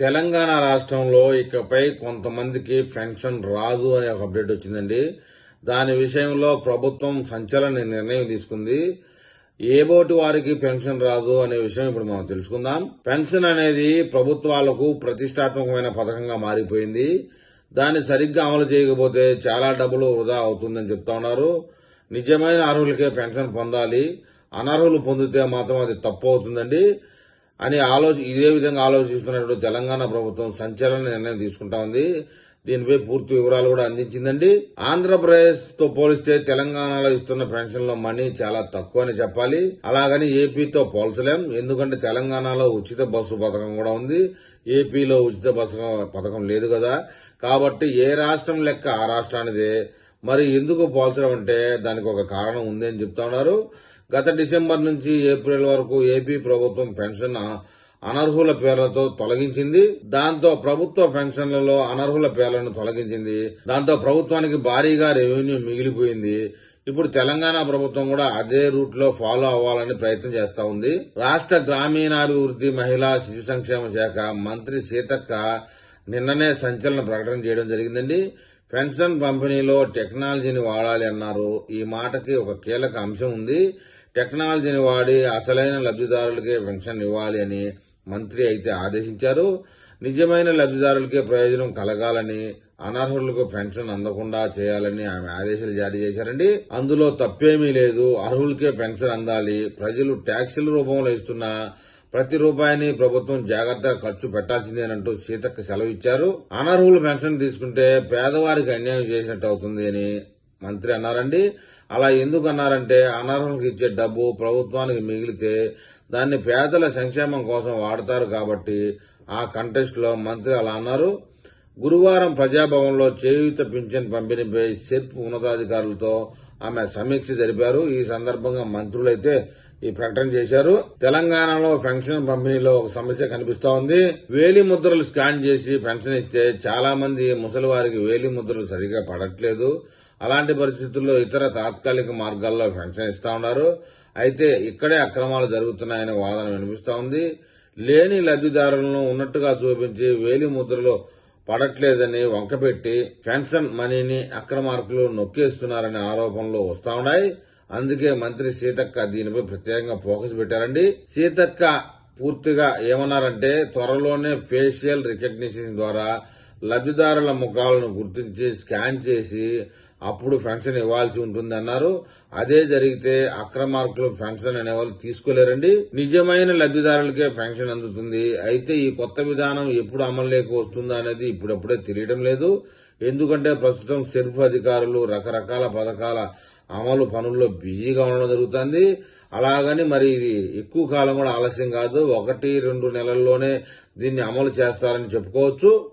తెలంగాణ రాష్ట్రంలో ఇకపై కొంతమందికి పెన్షన్ రాదు అనే ఒక అప్డేట్ వచ్చిందండి. దాని విషయంలో ప్రభుత్వం సంచలన నిర్ణయం తీసుకుంది. ఏ వారికి పెన్షన్ రాదు అనే విషయం ఇప్పుడు మనం తెలుసుకుందాం. పెన్షన్ అనేది ప్రభుత్వాలకు ప్రతిష్టాత్మకమైన పథకంగా మారిపోయింది. దాన్ని సరిగ్గా అమలు చేయకపోతే చాలా డబ్బులు వృధా అవుతుందని చెప్తా ఉన్నారు. నిజమైన అర్హులకే పెన్షన్ పొందాలి. అనర్హులు పొందితే మాత్రం అది తప్పు అవుతుందండి. అని ఆలోచి ఇదే విధంగా ఆలోచిస్తున్నట్టు తెలంగాణ ప్రభుత్వం సంచలన నిర్ణయం తీసుకుంటా ఉంది. దీనిపై పూర్తి వివరాలు కూడా అందించిందండి. ఆంధ్రప్రదేశ్తో పోలిస్తే తెలంగాణలో ఇస్తున్న పెన్షన్ల మనీ చాలా తక్కువ అని చెప్పాలి. అలాగని ఏపీతో పోల్చలేం. ఎందుకంటే తెలంగాణలో ఉచిత బస్సు పథకం కూడా ఉంది. ఏపీలో ఉచిత బస్సు పథకం లేదు కదా. కాబట్టి ఏ రాష్ట్రం లెక్క ఆ రాష్ట్రానిదే. మరి ఎందుకు పోల్చడం అంటే దానికి ఒక కారణం ఉంది అని చెప్తా ఉన్నారు. గత డిసెంబర్ నుంచి ఏప్రిల్ వరకు ఏపీ ప్రభుత్వం పెన్షన్ అనర్హుల పేర్లతో తొలగించింది. దాంతో ప్రభుత్వ పెన్షన్లలో అనర్హుల పేర్లను తొలగించింది. దాంతో ప్రభుత్వానికి భారీగా రెవెన్యూ మిగిలిపోయింది. ఇప్పుడు తెలంగాణ ప్రభుత్వం కూడా అదే రూట్లో ఫాలో అవ్వాలని ప్రయత్నం చేస్తా ఉంది. రాష్ట్ర గ్రామీణాభివృద్ధి మహిళా శిశు సంక్షేమ శాఖ మంత్రి సీతక్క నిన్ననే సంచలన ప్రకటన చేయడం జరిగిందండి. పెన్షన్ పంపిణీలో టెక్నాలజీని వాడాలి అన్నారు. ఈ మాటకి ఒక కీలక అంశం ఉంది. టెక్నాలజీని వాడి అసలైన లబ్ధిదారులకే పెన్షన్ ఇవ్వాలి అని మంత్రి అయితే ఆదేశించారు. నిజమైన లబ్ధిదారులకే ప్రయోజనం కలగాలని అనర్హులకు పెన్షన్ అందకుండా చేయాలని ఆమె ఆదేశాలు జారీ చేశారండి. అందులో తప్పేమీ లేదు. అర్హులకే పెన్షన్ అందాలి. ప్రజలు ట్యాక్సుల రూపంలో ఇస్తున్న ప్రతి రూపాయిని ప్రభుత్వం జాగ్రత్తగా ఖర్చు పెట్టాల్సిందేనంటూ సీతక్క సెలవు ఇచ్చారు. అనర్హులు పెన్షన్ తీసుకుంటే పేదవారికి అన్యాయం చేసినట్టు అవుతుంది అని మంత్రి అన్నారండి. అలా ఎందుకు అన్నారంటే అనర్హులకు ఇచ్చే డబ్బు ప్రభుత్వానికి మిగిలితే దాన్ని పేదల సంక్షేమం కోసం వాడతారు కాబట్టి ఆ కంటెస్ట్లో మంత్రి అలా అన్నారు. గురువారం ప్రజాభవన్లో చేయూత పింఛన్ పంపిణీపై సెర్ప్ ఉన్నతాధికారులతో ఆమె సమీక్ష జరిపారు. ఈ సందర్భంగా మంత్రులైతే ఈ ప్రకటన చేశారు. తెలంగాణలో పెన్షన్ పంపిణీలో ఒక సమస్య కనిపిస్తా ఉంది వేలి ముద్రలు స్కాన్ చేసి పెన్షన్ ఇస్తే చాలా మంది ముసలి వారికి వేలి ముద్రలు సరిగా పడట్లేదు. అలాంటి పరిస్థితుల్లో ఇతర తాత్కాలిక మార్గాల్లో పెన్షన్ ఇస్తా ఉన్నారు. అయితే ఇక్కడే అక్రమాలు జరుగుతున్నాయనే వాదన వినిపిస్తా ఉంది. లేని లబ్ధిదారులను ఉన్నట్టుగా చూపించి వేలి ముద్రలో పడట్లేదని వంకపెట్టి పెన్షన్ మనీని అక్రమార్కులు నొక్కేస్తున్నారనే ఆరోపణలు వస్తా ఉన్నాయి. అందుకే మంత్రి సీతక్క దీనిపై ప్రత్యేకంగా ఫోకస్ పెట్టారండి. సీతక్క పూర్తిగా ఏమన్నారంటే త్వరలోనే ఫేషియల్ రికగ్నిషన్ ద్వారా లబ్ధిదారుల ముఖాలను గుర్తించి స్కాన్ చేసి అప్పుడు పెన్షన్ ఇవ్వాల్సి ఉంటుంది అన్నారు అదే జరిగితే అక్రమార్కులు పెన్షన్ అనేవాళ్ళు తీసుకోలేరండి. నిజమైన లబ్ధిదారులకే పెన్షన్ అందుతుంది. అయితే ఈ కొత్త విధానం ఎప్పుడు అమలులోకి వస్తుందా అనేది ఇప్పుడప్పుడే తెలియడం లేదు. ఎందుకంటే ప్రస్తుతం సెర్ఫ్ అధికారులు రకరకాల పథకాల అమలు పనుల్లో బిజీగా ఉండడం జరుగుతుంది. అలాగని మరి ఇది ఎక్కువ కాలం కూడా ఆలస్యం కాదు. ఒకటి రెండు నెలల్లోనే దీన్ని అమలు చేస్తారని చెప్పుకోవచ్చు.